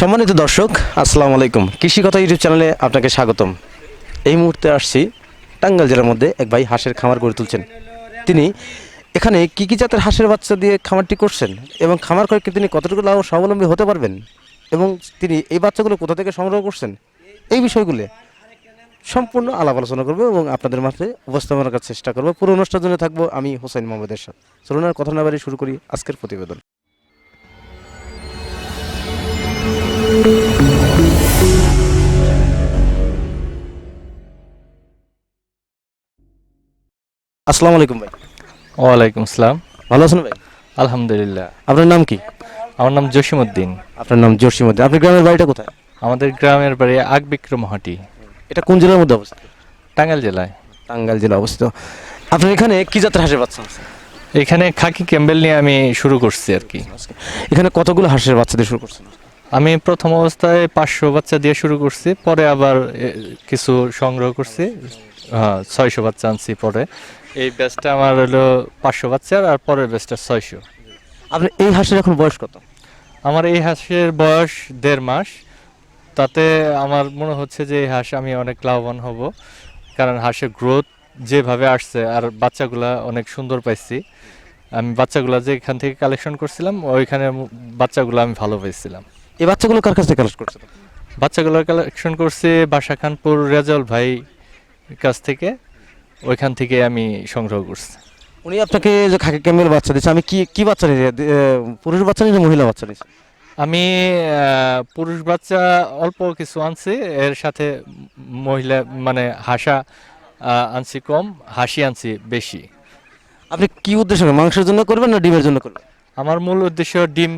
সম্মানিত দর্শক, আসসালামু আলাইকুম। কৃষি কথা ইউটিউব চ্যানেলে আপনাকে স্বাগতম। এই মুহূর্তে আসছি টাঙ্গাইল জেলার মধ্যে এক ভাই হাঁসের খামার গড়ে তুলছেন। তিনি এখানে কী কী জাতের হাঁসের বাচ্চা দিয়ে খামারটি করছেন এবং খামার করে তিনি কতটুকু লাভ স্বাবলম্বী হতে পারবেন এবং তিনি এই বাচ্চাগুলো কোথা থেকে সংগ্রহ করছেন? এই বিষয়গুলো সম্পূর্ণ আলাপ আলোচনা করব এবং আপনাদের মাঝে উপস্থাপন করার চেষ্টা করব। পুরো অনুষ্ঠান জন্য থাকব আমি হোসেন মোহাম্মদের সাথে। চলুন আর কথা না বাড়ি শুরু করি আজকের প্রতিবেদন। আসসালামু আলাইকুম ভাই। ওয়ালাইকুম আসসালাম। ভালো আছেন ভাই? আলহামদুলিল্লাহ। আপনার নাম কি? আমার নাম জসিমউদ্দিন। আপনার নাম জসিমুদ্দিন আপনার গ্রামের বাড়িটা কোথায়? আমাদের গ্রামের বাড়ি আগবিক্রমহাটি এটা কোন জেলার মধ্যে অবস্থিত? টাঙ্গাইল জেলায়। টাঙ্গাইল জেলা অবস্থিত। আপনার এখানে কি জাতের হাঁসের বাচ্চা আছে? এখানে খাকি ক্যাম্বেল নিয়ে আমি শুরু করছি আর কি। এখানে কতগুলো হাঁসের বাচ্চা দিয়ে শুরু করছেন? আমি প্রথম অবস্থায় পাঁচশো বাচ্চা দিয়ে শুরু করছি পরে আবার কিছু সংগ্রহ করছি। হ্যাঁ ছয়শো বাচ্চা আনছি পরে। এই ব্যাচটা আমার হলো পাঁচশো বাচ্চার আর পরের ব্যাচটা ছয়শো। আপনার এই হাঁসের এখন বয়স কত? আমার এই হাঁসের বয়স দেড় মাস। তাতে আমার মনে হচ্ছে যে এই হাঁস আমি অনেক লাভবান হব কারণ হাঁসের গ্রোথ যেভাবে আসছে আর বাচ্চাগুলা অনেক সুন্দর পাইছি। আমি বাচ্চাগুলা যে এখান থেকে কালেকশন করছিলাম ওইখানে বাচ্চাগুলো আমি ভালো পাইছিলাম। এই বাচ্চাগুলো কার কাছ থেকে কালেক্ট করছেন? বাচ্চাগুলো কালেকশন করছে বাসা খানপুর রেজাউল ভাই কাছ থেকে। ওইখান থেকে আমি সংগ্রহ করছি। উনি আপনাকে যে খাকি ক্যামেল বাচ্চা দিচ্ছে আমি কি কি বাচ্চা নিয়ে পুরুষ বাচ্চা নিয়ে মহিলা বাচ্চা নিয়েছি? আমি পুরুষ বাচ্চা অল্প কিছু আনছি এর সাথে মহিলা মানে হাসা আনছি কম হাসি আনছি বেশি। আপনি কি উদ্দেশ্য মাংসের জন্য করবেন না ডিমের জন্য করবেন? আমার মূল উদ্দেশ্য ডিম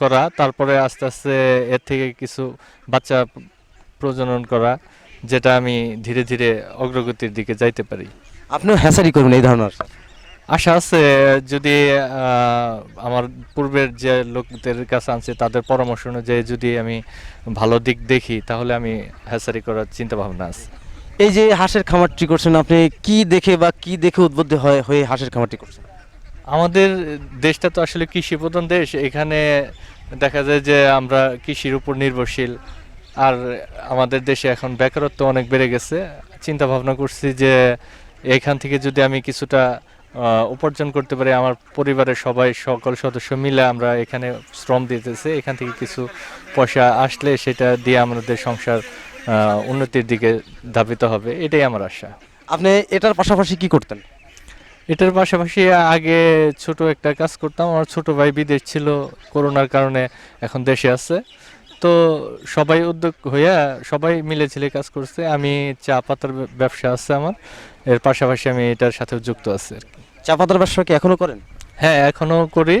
করা তারপরে আস্তে আস্তে এর থেকে কিছু বাচ্চা প্রজনন করা যেটা আমি ধীরে ধীরে অগ্রগতির দিকে যাইতে পারি। আপনিও হ্যাসারি করবেন এই ধরনের আশা আছে যদি আমার পূর্বের যে লোকদের কাছে আনছে তাদের পরামর্শ অনুযায়ী যদি আমি ভালো দিক দেখি তাহলে আমি হ্যাসারি করার চিন্তা ভাবনা আছে। এই যে হাঁসের খামারটি করছেন আপনি কি দেখে বা কি দেখে উদ্বুদ্ধ হয় হয়ে হাঁসের খামারটি করছেন? আমাদের দেশটা তো আসলে কৃষি প্রধান দেশ, এখানে দেখা যায় যে আমরা কৃষির উপর নির্ভরশীল। আর আমাদের দেশে এখন বেকারত্ব অনেক বেড়ে গেছে। চিন্তা ভাবনা করছি যে এখান থেকে যদি আমি কিছুটা উপার্জন করতে পারি, আমার পরিবারের সবাই, সকল সদস্য মিলে আমরা এখানে শ্রম দিতেছি। এখান থেকে কিছু পয়সা আসলে সেটা দিয়ে আমাদের সংসার উন্নতির দিকে ধাবিত হবে। এটাই আমার আশা। আপনি এটার পাশাপাশি কি করতেন? এটার পাশাপাশি আগে ছোট একটা কাজ করতাম। আমার ছোট ভাই বিদেশ ছিল করোনার কারণে এখন দেশে আছে। তো সবাই উদ্যোগ হইয়া সবাই মিলে ঝিলে কাজ করছে। আমি চা পাতার ব্যবসা আছে আমার। এর পাশাপাশি আমি এটার সাথে যুক্ত আছি আর কি। চা পাতার ব্যবসা কি এখনও করেন? হ্যাঁ এখনও করি।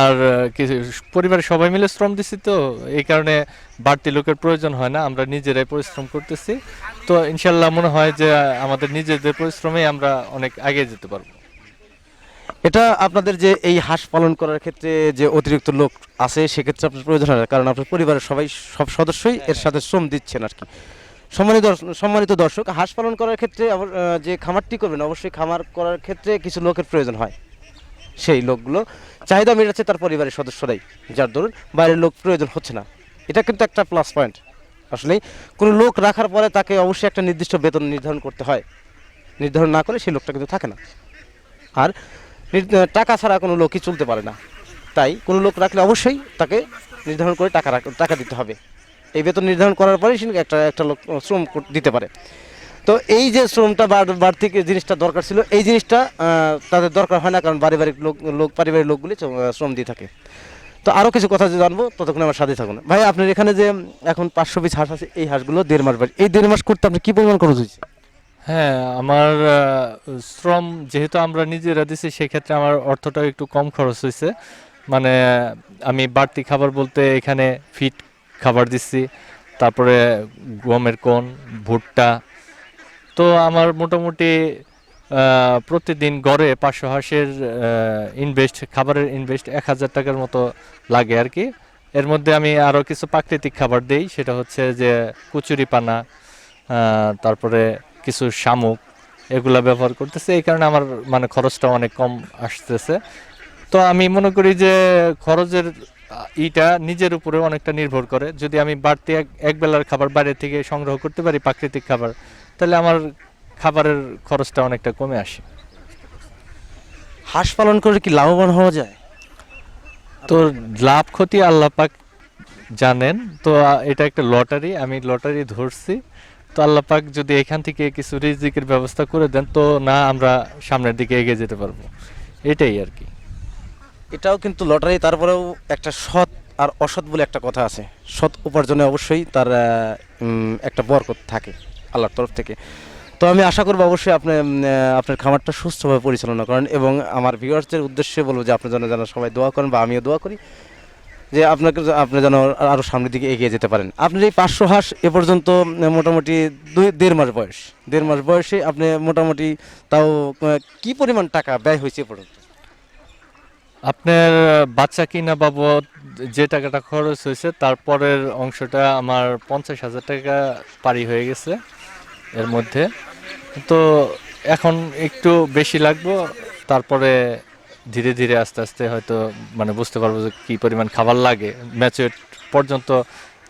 আর কিছু পরিবারের সবাই মিলে শ্রম দিছি তো। এই কারণে বাড়তি লোকের প্রয়োজন হয় না। আমরা নিজেরাই পরিশ্রম করতেছি। তো ইনশাল্লাহ মনে হয় যে আমাদের নিজেদের পরিশ্রমে আমরা অনেক আগে যেতে পারব। এটা আপনাদের যে এই হাঁস পালন করার ক্ষেত্রে যে অতিরিক্ত লোক আছে, সেক্ষেত্রে আপনার প্রয়োজন হয় না। কারণ আপনার পরিবারের সবাই সব সদস্যই এর সাথে শ্রম দিচ্ছেন আর কি। সম্মানিত সম্মানিত দর্শক, হাঁস পালন করার ক্ষেত্রে যে খামারটি করবেন, অবশ্যই খামার করার ক্ষেত্রে কিছু লোকের প্রয়োজন হয়। সেই লোকগুলো চাহিদা মেটাচ্ছে তার পরিবারের সদস্যরাই, যার দরুন বাইরের লোক প্রয়োজন হচ্ছে না। এটা কিন্তু একটা প্লাস পয়েন্ট আসলে কোনো লোক রাখার পরে তাকে অবশ্যই একটা নির্দিষ্ট বেতন নির্ধারণ করতে হয়। নির্ধারণ না করে সেই লোকটা কিন্তু থাকে না। আর টাকা ছাড়া কোনো লোকই চলতে পারে না। তাই কোনো লোক রাখলে অবশ্যই তাকে নির্ধারণ করে টাকা টাকা দিতে হবে। এই বেতন নির্ধারণ করার পরেই সে একটা একটা লোক শ্রম দিতে পারে। তো এই যে শ্রমটা বাড়- বাড়তি জিনিসটা দরকার ছিল, এই জিনিসটা তাদের দরকার হয় না, কারণ পারিবারিক লোক লোক, পারিবারিক লোকগুলি শ্রম দিয়ে থাকে। তো আরও কিছু কথা যে জানব, ততক্ষণ আমার সাথে থাকুন। ভাই, আপনার এখানে যে, এখন পাঁচশো পিস হাঁস আছে, এই হাঁসগুলো দেড় মাস বাড়ি এই দেড় মাস করতে আপনি কী পরিমাণ খরচ হয়েছে? হ্যাঁ আমার শ্রম যেহেতু আমরা নিজেরা দিছি, সেক্ষেত্রে আমার অর্থটা একটু কম খরচ হয়েছে মানে আমি বাড়তি খাবার বলতে এখানে ফিট খাবার দিচ্ছি তারপরে গমের কোন, ভুট্টা। তো আমার মোটামুটি প্রতিদিন গড়ে পাঁচশো হাঁসের ইনভেস্ট খাবারের ইনভেস্ট এক হাজার টাকার মতো লাগে আর কি। এর মধ্যে আমি আরও কিছু প্রাকৃতিক খাবার দেই, সেটা হচ্ছে যে কুচুরি পানা তারপরে কিছু শামুক এগুলা ব্যবহার করতেছে। এই কারণে আমার মানে খরচটা অনেক কম আসতেছে। তো আমি মনে করি যে খরচের ইটা নিজের উপরে অনেকটা নির্ভর করে। যদি আমি বাড়তি এক এক বেলার খাবার বাইরে থেকে সংগ্রহ করতে পারি প্রাকৃতিক খাবার তাহলে আমার খাবারের খরচটা অনেকটা কমে আসে। হাঁস পালন করে কি লাভবান হওয়া যায়? তো লাভ ক্ষতি আল্লাহ পাক জানেন। তো এটা একটা লটারি। আমি লটারি ধরছি। তো আল্লাহ পাক যদি এখান থেকে কিছু রিজিকের ব্যবস্থা করে দেন, তো না আমরা সামনের দিকে এগিয়ে যেতে পারব। এটাই আর কি। এটাও কিন্তু লটারি, তারপরেও একটা সৎ আর অসৎ বলে একটা কথা আছে। সৎ উপার্জনে অবশ্যই তার একটা বরকত থাকে আল্লাহর তরফ থেকে। তো আমি আশা করব অবশ্যই আপনি আপনার খামারটা সুস্থভাবে পরিচালনা করেন এবং আমার ভিউয়ার্সদের উদ্দেশ্যে বলব যে আপনার জন্য যেন সবাই দোয়া করেন বা আমিও দোয়া করি। যে আপনাকে আপনি যেন আরও সামনের দিকে এগিয়ে যেতে পারেন। আপনার এই পাঁচশো হাঁস এ পর্যন্ত মোটামুটি দুই দেড় মাস বয়স। দেড় মাস বয়সে আপনি মোটামুটি তাও কি পরিমাণ টাকা ব্যয় হয়েছে পর্যন্ত? আপনার বাচ্চা কিনা বাবদ যে টাকাটা খরচ হয়েছে তারপরের অংশটা আমার পঞ্চাশ হাজার টাকা পারি হয়ে গেছে এর মধ্যে। তো এখন একটু বেশি লাগবো, তারপরে ধীরে ধীরে আস্তে আস্তে হয়তো মানে বুঝতে পারব যে কী পরিমাণ খাবার লাগে। ম্যাচুর পর্যন্ত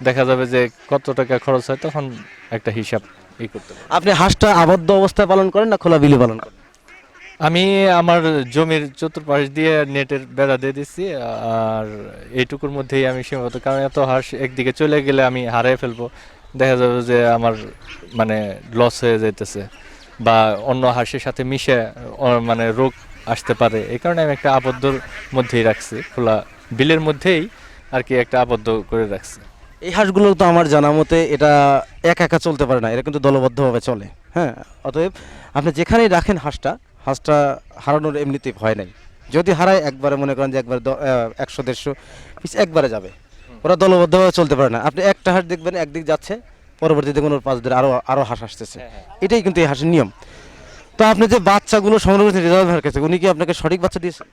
দেখা যাবে যে কত টাকা খরচ হয় তখন একটা হিসাব ই করতে পারব। আপনি হাঁসটা আবদ্ধ অবস্থায় পালন করেন না খোলা বিলে পালন করেন? আমি আমার জমির চতুর্পাশ দিয়ে নেটের বেড়া দিয়ে দিচ্ছি আর এইটুকুর মধ্যেই আমি সীমাবদ্ধ। কারণ এত হাঁস একদিকে চলে গেলে আমি হারিয়ে ফেলব। দেখা যাবে যে আমার মানে লস হয়ে যাইতেছে বা অন্য হাঁসের সাথে মিশে মানে রোগ আসতে পারে। এই কারণে আমি একটা আবদ্ধর মধ্যেই রাখছি। খোলা বিলের মধ্যেই আর কি একটা আবদ্ধ করে রাখছি। এই হাঁসগুলো তো আমার জানা মতে এটা একা একা চলতে পারে না। এটা কিন্তু দলবদ্ধভাবে চলে। হ্যাঁ অতএব আপনি যেখানেই রাখেন হাঁসটা হাঁসটা হারানোর এমনিতেই ভয় নেই। যদি হারায় একবারে মনে করেন যে একবার একশো দেড়শো পিস একবারে যাবে। ওরা দলবদ্ধভাবে চলতে পারে না। আপনি একটা হাঁস দেখবেন একদিক যাচ্ছে পরবর্তী দেখবেন ওর পাঁচ দিন আরও আরও হাঁস আসতেছে। এটাই কিন্তু এই হাঁসের নিয়ম। তো আপনি যে বাচ্চাগুলো সংগ্রহ করেছেন রেজাল্ট ভাইয়ের কাছে উনি কি আপনাকে সঠিক বাচ্চা দিয়েছেন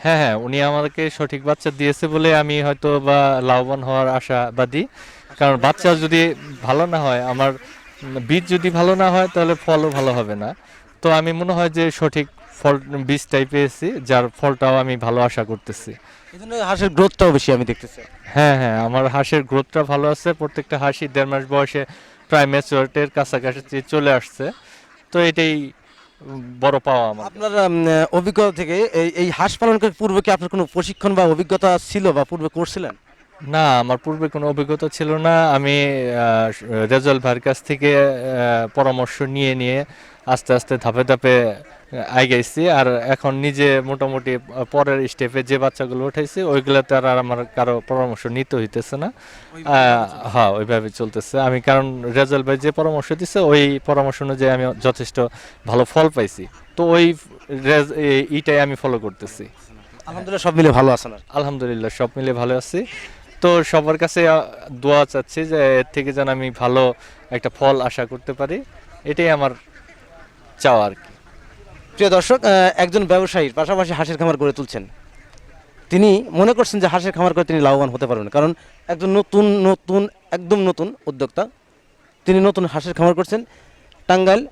হ্যাঁ হ্যাঁ উনি আমাকে সঠিক বাচ্চা দিয়েছে বলে আমি হয়তো বা লাভবান হওয়ার আশাবাদী কারণ বাচ্চা যদি ভালো না হয় আমার বীজ যদি ভালো না হয় তাহলে ফলও ভালো হবে না। তো আমি মনে হয় যে সঠিক ফল বীজটাই পেয়েছি যার ফলটাও আমি ভালো আশা করতেছি। এই জন্য হাঁসের গ্রোথটাও বেশি আমি দেখতেছি। হ্যাঁ হ্যাঁ আমার হাঁসের গ্রোথটা ভালো আছে প্রত্যেকটা হাঁসি দেড় মাস বয়সে প্রায় ম্যাচুরিটির কাছাকাছি চলে আসছে। তো এটাই বড় পাওয়া আমার। আপনার অভিজ্ঞতা থেকে এই এই হাঁস পালন করার পূর্বে কি আপনার কোনো প্রশিক্ষণ বা অভিজ্ঞতা ছিল বা পূর্বে করছিলেন? না আমার পূর্বে কোনো অভিজ্ঞতা ছিল না। আমি রেজাল ভাইয়ের কাছ থেকে পরামর্শ নিয়ে নিয়ে আস্তে আস্তে ধাপে ধাপে আইগাইছি আর এখন নিজে মোটামুটি পরের স্টেপে যে বাচ্চাগুলো উঠাইছি ওইগুলোতে আর আর আমার কারও পরামর্শ নিতে হইতেছে না। হ্যাঁ ওইভাবে চলতেছে। আমি কারণ রেজাল্ট ভাই যে পরামর্শ দিছে ওই পরামর্শ অনুযায়ী আমি যথেষ্ট ভালো ফল পাইছি। তো ওই এইটাই আমি ফলো করতেছি। আলহামদুলিল্লাহ সব মিলে ভালো আছেন। আলহামদুলিল্লাহ সব মিলে ভালো আছি। তো সবার কাছে দোয়া চাচ্ছি যে এর থেকে যেন আমি ভালো একটা ফল আশা করতে পারি। এটাই আমার চাওয়া আর কি। প্রিয় দর্শক একজন ব্যবসায়ীর পাশাপাশি হাঁসের খামার গড়ে তুলছেন। তিনি মনে করছেন যে হাঁসের খামার করে তিনি লাভবান হতে পারবেন। কারণ একজন নতুন নতুন একদম নতুন উদ্যোক্তা তিনি নতুন হাঁসের খামার করছেন। টাঙ্গাইল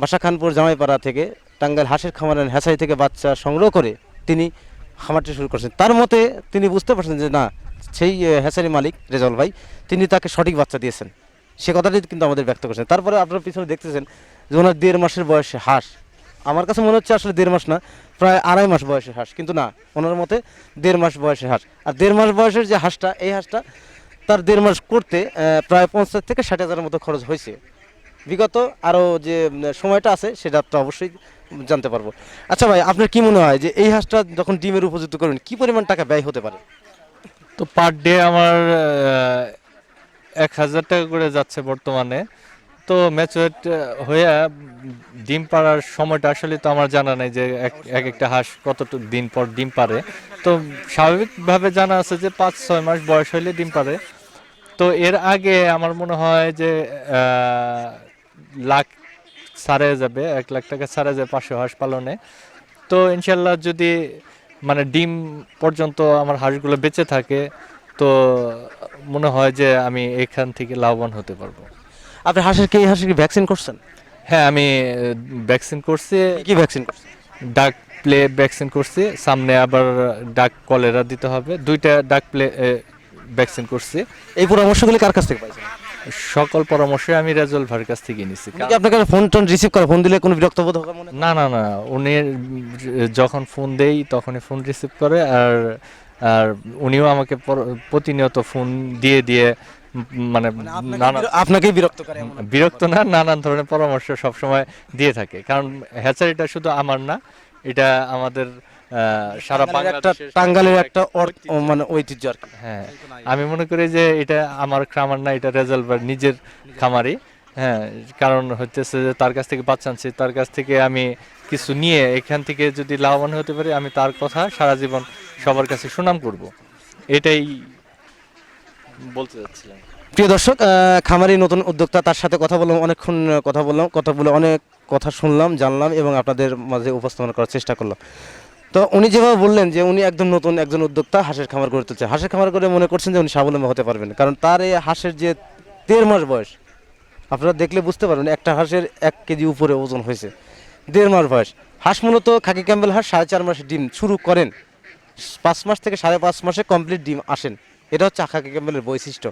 বাসা খানপুর জামাইপাড়া থেকে টাঙ্গাইল হাঁসের খামারের হ্যাচারি থেকে বাচ্চা সংগ্রহ করে তিনি খামারটি শুরু করছেন। তার মতে তিনি বুঝতে পারছেন যে না সেই আহ, মালিক রেজাউল ভাই তিনি তাকে সঠিক বাচ্চা দিয়েছেন। সে কথাটি কিন্তু আমাদের ব্যক্ত করছেন। তারপরে আপনারা পিছনে দেখতেছেন যে ওনার দেড় মাসের বয়সে হাঁস আমার কাছে মনে হচ্ছে আসলে দেড় মাস না, প্রায় আড়াই মাস বয়সের হাঁস, কিন্তু না, ওনার মতে দেড় মাস বয়সের হাঁস। আর দেড় মাস বয়সের যে হাঁসটা, এই হাঁসটা তার দেড় মাস করতে প্রায় পঞ্চাশ থেকে ষাট হাজারের মতো খরচ হয়েছে। বিগত আরও যে সময়টা আছে, সেটা তো অবশ্যই জানতে পারব। আচ্ছা ভাই, আপনার কি মনে হয় যে এই হাঁসটা যখন ডিমের উপযুক্ত করবেন, কি পরিমাণ টাকা ব্যয় হতে পারে? তো পার ডে আমার এক হাজার টাকা করে যাচ্ছে বর্তমানে। তো ম্যাচুরেট হয়ে ডিম পাড়ার সময়টা আসলে তো আমার জানা নাই যে এক এক একটা হাঁস কতটুকু দিন পর ডিম পারে তো স্বাভাবিকভাবে জানা আছে যে পাঁচ ছয় মাস বয়স হইলে ডিম পারে তো এর আগে আমার মনে হয় যে লাখ সারে যাবে এক লাখ টাকা সারে যাবে পাঁচশো হাঁস পালনে। তো ইনশাল্লাহ যদি মানে ডিম পর্যন্ত আমার হাঁসগুলো বেঁচে থাকে তো মনে হয় যে আমি এখান থেকে লাভবান হতে পারব। আপনি হাঁসের কি হাঁসের কি ভ্যাকসিন করছেন? হ্যাঁ আমি ভ্যাকসিন করছি। কি ভ্যাকসিন করছেন? ডাক প্লে ভ্যাকসিন করছি। সামনে আবার ডাক কলেরা দিতে হবে। দুইটা ডাক প্লে ভ্যাকসিন করছি। এই পরামর্শগুলি কার কাছ থেকে পাইছেন? সকল পরামর্শ আমি রেজল ভাইয়ের কাছ থেকে নিছি আপনার কাছে ফোন টোন রিসিভ করে? ফোন দিলে কোনো বিরক্ত বোধ হবে না না না। উনি যখন ফোন দেই তখনই ফোন রিসিভ করে। আর আর উনিও আমাকে প্রতিনিয়ত ফোন দিয়ে দিয়ে মানে আপনাকে বিরক্ত করে বিরক্ত না নানান ধরনের পরামর্শ সবসময় দিয়ে থাকে। কারণ হ্যাচারিটা শুধু আমার না এটা আমাদের সারা একটা টাঙ্গালের একটা মানে ঐতিহ্য আর হ্যাঁ আমি মনে করি যে এটা আমার খামার না এটা রেজাল্ট নিজের খামারই। হ্যাঁ কারণ হচ্ছে যে তার কাছ থেকে বাচ্চা আনছি তার কাছ থেকে আমি কিছু নিয়ে এখান থেকে যদি লাভবান হতে পারি আমি তার কথা সারা জীবন সবার কাছে সুনাম করব। এটাই বলতে চাচ্ছিলাম প্রিয় দর্শক খামারি নতুন উদ্যোক্তা, তার সাথে কথা বললাম, অনেকক্ষণ কথা বললাম, কথা বলে অনেক কথা শুনলাম, জানলাম এবং আপনাদের মাঝে উপস্থাপনা করার চেষ্টা করলাম। তো উনি যেভাবে বললেন যে উনি একদম নতুন একজন উদ্যোক্তা, হাঁসের খামার গড়ে তুলছে। হাঁসের খামার করে মনে করছেন যে উনি স্বাবলম্বী হতে পারবেন। কারণ তার এই হাঁসের যে দেড় মাস বয়স, আপনারা দেখলে বুঝতে পারবেন, একটা হাঁসের এক কেজি উপরে ওজন হয়েছে। দেড় মাস বয়স। হাঁস মূলত খাকি ক্যাম্বেল হাঁস সাড়ে চার মাসে ডিম শুরু করেন। পাঁচ মাস থেকে সাড়ে পাঁচ মাসে কমপ্লিট ডিম আসেন। এটা হচ্ছে খাকি ক্যাম্বেলের বৈশিষ্ট্য।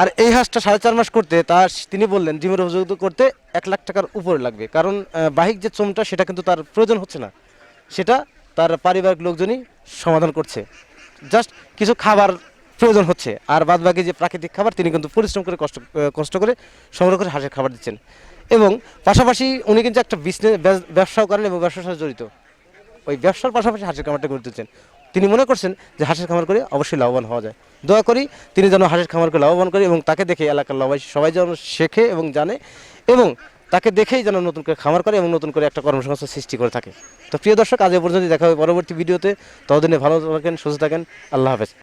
আর এই হাঁসটা সাড়ে চার মাস করতে তার তিনি বললেন, ডিমের উপযুক্ত করতে এক লাখ টাকার উপরে লাগবে। কারণ বাহিক যে চমটা সেটা কিন্তু তার প্রয়োজন হচ্ছে না। সেটা তার পারিবারিক লোকজনই সমাধান করছে। জাস্ট কিছু খাবার প্রয়োজন হচ্ছে। আর বাদ বাকি যে প্রাকৃতিক খাবার, তিনি কিন্তু পরিশ্রম করে কষ্ট কষ্ট করে সংগ্রহ করে হাঁসের খাবার দিচ্ছেন। এবং পাশাপাশি উনি কিন্তু একটা বিজনেস ব্যবসাও করেন এবং ব্যবসার সাথে জড়িত। ওই ব্যবসার পাশাপাশি হাঁসের খামারটা গড়ে তুলছেন। তিনি মনে করছেন যে হাঁসের খামার করে অবশ্যই লাভবান হওয়া যায়। দয়া করি তিনি যেন হাঁসের খামার করে লাভবান করে এবং তাকে দেখে এলাকার লাভ সবাই যেন শেখে এবং জানে এবং তাকে দেখেই যেন নতুন করে খামার করে এবং নতুন করে একটা কর্মসংস্থান সৃষ্টি করে থাকে। তো প্রিয় দর্শক, আজ পর্যন্ত দেখা হবে পরবর্তী ভিডিওতে। ততদিনে ভালো থাকেন, সুস্থ থাকেন। আল্লাহ হাফেজ।